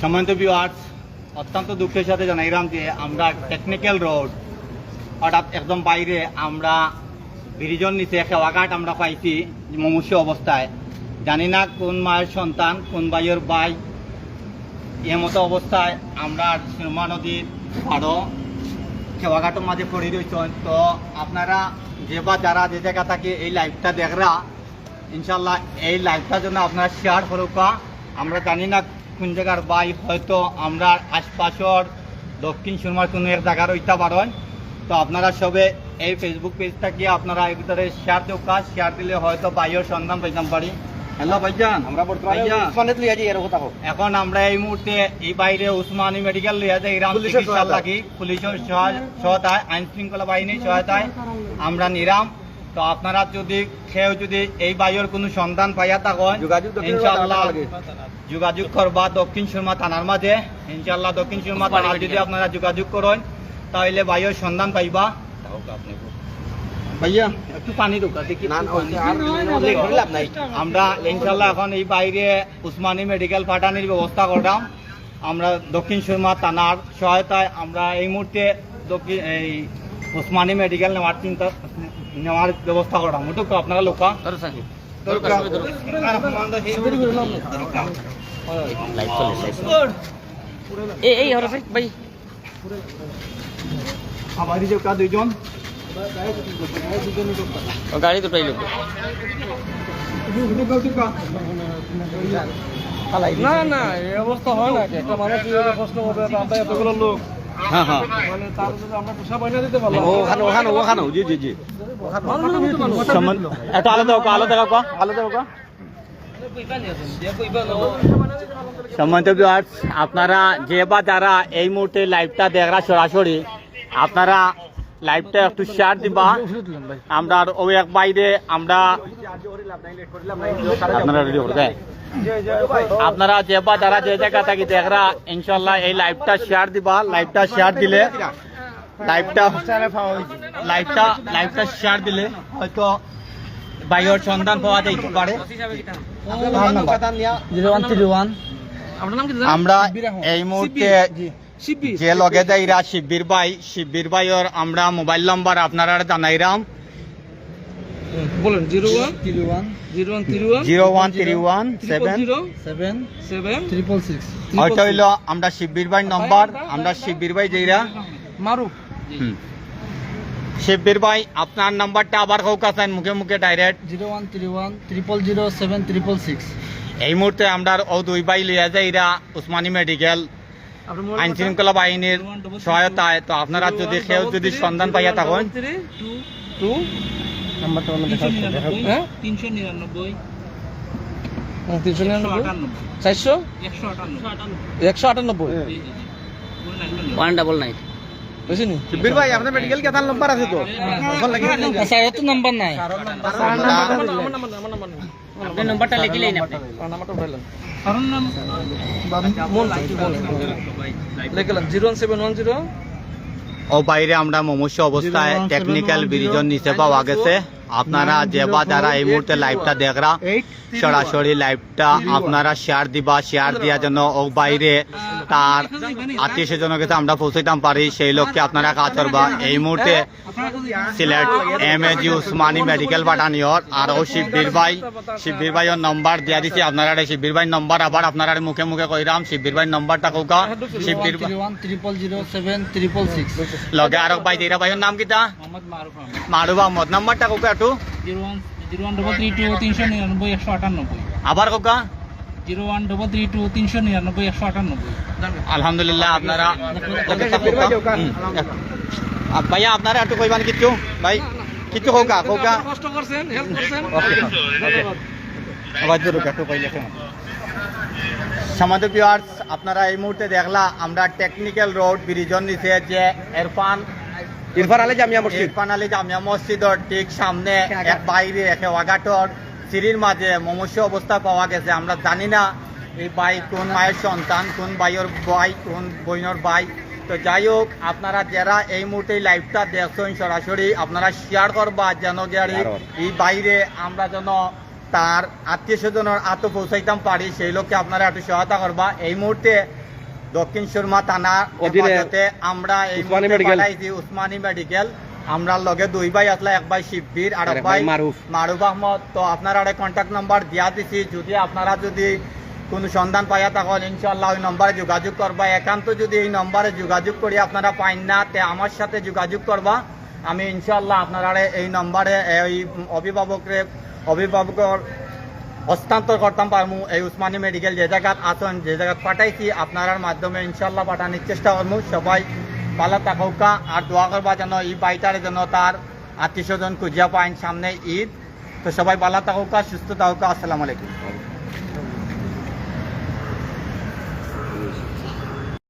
সম্মানিত ভিউয়ার্স অত্যন্ত দুঃখের সাথে জানাইলাম যে আমরা টেকনিক্যাল রোড হঠাৎ একদম বাইরে আমরা ব্রিজের নিচে খেওয়াঘাট আমরা পাইছি মুমূর্ষ অবস্থায়। জানি না কোন মায়ের সন্তান, কোন ভাইয়ের ভাই, এমতো অবস্থায় আমরা সুরমা নদীর পাড়ো খেওয়াঘাটের মাঝে পড়ে রয়েছেন তো আপনারা যে বা যারা যে জায়গা থাকে এই লাইভটা দেখরা ইনশাল্লাহ এই লাইভটার জন্য আপনারা শেয়ার করুকা আমরা জানি না কোন জায়গার বাই হয়তো আমরা আশপাশর দক্ষিণ সুরমার কোনো এক জায়গা রইতে পারেন। তো আপনারা সবে এই ফেসবুক পেজটা কি আপনারা এর ভিতরে শেয়ার দেওয়া শেয়ার দিলে হয়তো বাইয়ের সন্ধান পাইতাম পারি হ্যালো ভাইজান আমরা বর্তমানে লিয়া যাই এর কথা হোক এখন আমরা এই মুহূর্তে এই বাইরে উসমানী মেডিকেল লিয়া যাই রাম পুলিশের চিকিৎসা লাগি। পুলিশের সহায়- সহায়তায় আইন শৃঙ্খলা বাহিনীর সহায়তায় আমরা নিরাম। তো আপনারা যদি কেউ যদি এই বাইয়ের কোনো সন্ধান পাইয়া থাকেন ইনশাআল্লাহ যোগাযোগ করবা দক্ষিণ সুরমা থানার মাঝে। ইনশাআল্লাহ দক্ষিণ সুরমা থানার যদি আপনারা যোগাযোগ করেন তাহলে বাইয়ের সন্ধান পাইবা। ভাইয়া একটু পানি ঢোকা দেখি আমরা ইনশাল্লাহ এখন এই বাইরে উসমানী মেডিকেল পাঠানোর ব্যবস্থা করলাম। আমরা দক্ষিণ সুরমা থানার সহায়তায় আমরা এই মুহূর্তে দক্ষিণ এই উসমানী মেডিকেল নেওয়ার চিন্তা নেওয়ার ব্যবস্থা করলাম ওটুকু আপনারা লোকা এই এই হরে ভাই। আমার যে কা দুইজন। গাড়ি দুটাই লোক। না না এই অবস্থা হয় না। একটা মানুষ প্রশ্ন করবে এতগুলো লোক। হ্যাঁ হ্যাঁ। মানে তার যদি আমরা পোষা বাইনা দিতে পারলাম। ওখানে ওখানে ওখানে জি জি জি। একটু আলাদা হোক আলাদা হোক আলাদা হোক সম্মানিত আপনারা যে বা যারা এই মুহূর্তে লাইভটা দেখরা সরাসরি আপনারা লাইভটা একটু শেয়ার দিবা। আমরা আর ওই এক বাইরে আমরা আপনারা রেডি করতে আপনারা যে বা যারা যে জায়গা থাকি দেখরা ইনশাল্লাহ এই লাইভটা শেয়ার দিবা। লাইভটা শেয়ার দিলে লাইভটা লাইভটা লাইভটা শেয়ার দিলে হয়তো বাইরের সন্ধান পাওয়া যাইতে পারে। জিরো ওয়ান থ্রি ওয়ান আমরা এই মুহূর্তে যে লগে যাইরা শিবির ভাই শিবির ভাইয়ের আমরা মোবাইল নম্বর আপনারা জানাইরাম। বলেন zero one three one zero one three one zero one three one seven seven seven triple six হয়তো হইল আমরা শিবির ভাই নম্বর আমরা শিবির ভাই যাইরা মারুফ হুম। শিবির ভাই আপনার নাম্বারটা আবার হোক আছেন মুখে মুখে direct zero one three one triple zero seven triple six এই মুহূর্তে আমরা ও দুই ভাই লিয়া যাইরা উসমানী মেডিকেল আইন শৃঙ্খলা বাহিনীর সহায়তায় তো আপনারা যদি কেউ যদি সন্ধান পাইয়া থাকুন টু নাম্বারটা হ্যাঁ? তিনশো নিরানব্বই। হ্যাঁ, তিনশো নিরানব্বই। চারশো? একশো আটানব্বই? One double nine. বুঝিনি? শিবির ভাই আপনার মেডিকেল কেতার নাম্বার আছে তো? আচ্ছা এত নাম্বার নাই আপনি নম্বরটা লিখিলেই না আপনি নাম্বারটা উঠাইলেন কারণ নাম লিখলাম zero one seven one zero ও বাইরে আমরা মমস্য অবস্থায় টেকনিক্যাল ব্রিজন নিচে পাওয়া গেছে। আপনারা যে বা যারা এই মুহূর্তে লাইভটা দেখরা সরাসরি লাইভটা আপনারা শেয়ার দিবা শেয়ার দিয়া জন্য ও বাইরে তার আত্মীয় স্বজনের কাছে আমরা পৌঁছাইতাম পারি সেই লক্ষ্যে আপনারা কাজ করবা। এই মুহূর্তে Sylhet M A G Osmani medical বাটানিয়র আর ও শিবির ভাই শিবির ভাইয়ের নম্বর দিয়া দিছি আপনারা শিবির ভাই নম্বর আবার আপনারা মুখে মুখে কইরাম শিবির ভাই নম্বরটা কৌকা সিক্স। লগে আরক ভাই দিরা ভাইয়ের নাম কিতা? মোহাম্মদ মারুফ আহমেদ। মারুবা মদ নাম্বারটা কৌকা একটু zero one zero one double three two তিনশো নিরানব্বই একশো আটানব্বই। আবার কৌকা? Zero one double three two তিনশো নিরানব্বই একশো আটানব্বই। আলহামদুলিল্লাহ আপনারা ভাইয়া আপনারা একটু কইবান কিছু ভাই কিছু কৌকা? কৌকা? কষ্ট করছেন হেল্প করছেন। একটু কইলে কেন ভিউয়ার্স আপনারা এই মুহূর্তে দেখলা আমরা টেকনিক্যাল রোড ব্রিজন নিচে যে এরফান ইরফান আলী জামিয়া মসজিদ। ইরফান আলী জামিয়া মসজিদর ঠিক সামনে এক বাইরে একে ওয়াগাটর সিঁড়ির মাঝে মমস্য অবস্থা পাওয়া গেছে। আমরা জানি না এই ভাই কোন মায়ের সন্তান কোন ভাইয়ের বাই কোন বইনের বাই তো যাই হোক আপনারা যারা এই মুহূর্তে লাইভটা দেখছেন সরাসরি আপনারা শেয়ার করবা যেন গাড়ি এই বাইরে আমরা যেন তার আত্মীয় স্বজনের আত্ম পৌঁছাইতাম পারি সেই লোককে আপনারা একটু সহায়তা করবা। এই মুহূর্তে দক্ষিণ সুরমা থানা অধীনে হেফাজতে আমরা এই উসমানী মেডিকেল। পাঠাইছি উসমানী মেডিকেল আমরা লগে দুই ভাই আসলে এক ভাই শিববীর আর এক ভাই। মারুফ। আহমদ। তো আপনারা কন্ট্যাক্ট নাম্বার দিয়া দিছি। যদি আপনারা যদি কোনো সন্ধান পাইয়া তখন ইনশাল্লাহ ওই নম্বরে যোগাযোগ করবা। একান্ত যদি এই নম্বরে যোগাযোগ করি আপনারা পাইন না তে আমার সাথে যোগাযোগ করবা। আমি ইনশাল্লাহ আপনারা এই নম্বরে এই অভিভাবকরে অভিভাবকর হস্তান্তর করতাম পারমু। এই উসমানী মেডিকেল যে জায়গাত আসন, যে জায়গাত পাঠাইছি আপনার মাধ্যমে ইনশাল্লাহ পাঠানোর চেষ্টা করব সবাই পালা থাকুকা আর দোয়া করবা যেন এই বাইটারে যেন তার আত্মীয় স্বজন খুঁজিয়া পাইন সামনে ঈদ। তো সবাই পালা তাকৌকা সুস্থ থাকুকা। আসসালামু আলাইকুম।